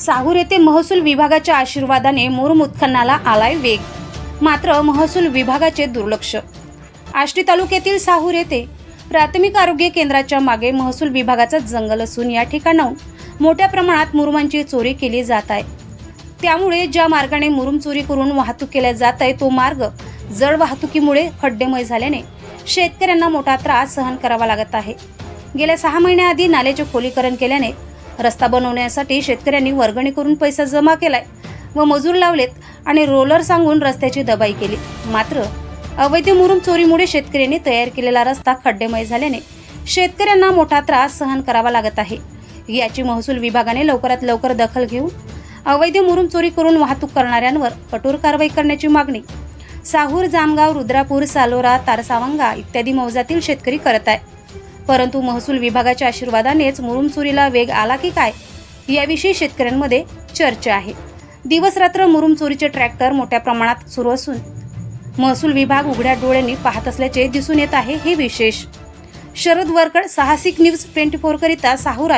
साहूर येथे महसूल विभागाच्या आशीर्वादाने मुरुम उत्खननाला आलाय वेग. मात्र महसूल विभागाचे दुर्लक्ष. आष्टी तालुक्यातील साहूर येथे प्राथमिक आरोग्य केंद्राच्या मागे महसूल विभागाचा जंगल असून या ठिकाणाहून मोठ्या प्रमाणात मुरुमांची चोरी केली जात आहे. त्यामुळे ज्या मार्गाने मुरुम चोरी करून वाहतूक केल्या जात आहे तो मार्ग जड वाहतुकीमुळे खड्डेमय झाल्याने शेतकऱ्यांना मोठा त्रास सहन करावा लागत आहे. गेल्या सहा महिन्याआधी नाल्याचे खोलीकरण केल्याने रस्ता बनवण्यासाठी शेतकऱ्यांनी वर्गणी करून पैसा जमा केलाय व मजूर लावलेत आणि रोलर सांगून रस्त्याची दबाई केली. मात्र अवैध मुरुम चोरीमुळे शेतकऱ्यांनी तयार केलेला रस्ता खड्डेमय झाल्याने शेतकऱ्यांना मोठा त्रास सहन करावा लागत आहे. याची महसूल विभागाने लवकरात लवकर दखल घेऊन अवैध मुरुम चोरी करून वाहतूक करणाऱ्यांवर कठोर कारवाई करण्याची मागणी साहूर जामगाव रुद्रापूर सालोरा तारसावंगा इत्यादी मौजातील शेतकरी करत आहे परंतु महसूल विभागाच्या आशीर्वादानेच मुरुमचोरीला वेग आला की काय याविषयी शेतकऱ्यांमध्ये चर्चा आहे. दिवसरात्र मुरुम चोरीचे ट्रॅक्टर मोठ्या प्रमाणात सुरू असून महसूल विभाग उघड्या डोळ्यांनी पाहत असल्याचे दिसून येत आहे हे विशेष. शरद वरकड साहसिक न्यूज ट्वेंटी फोर करिता साहूर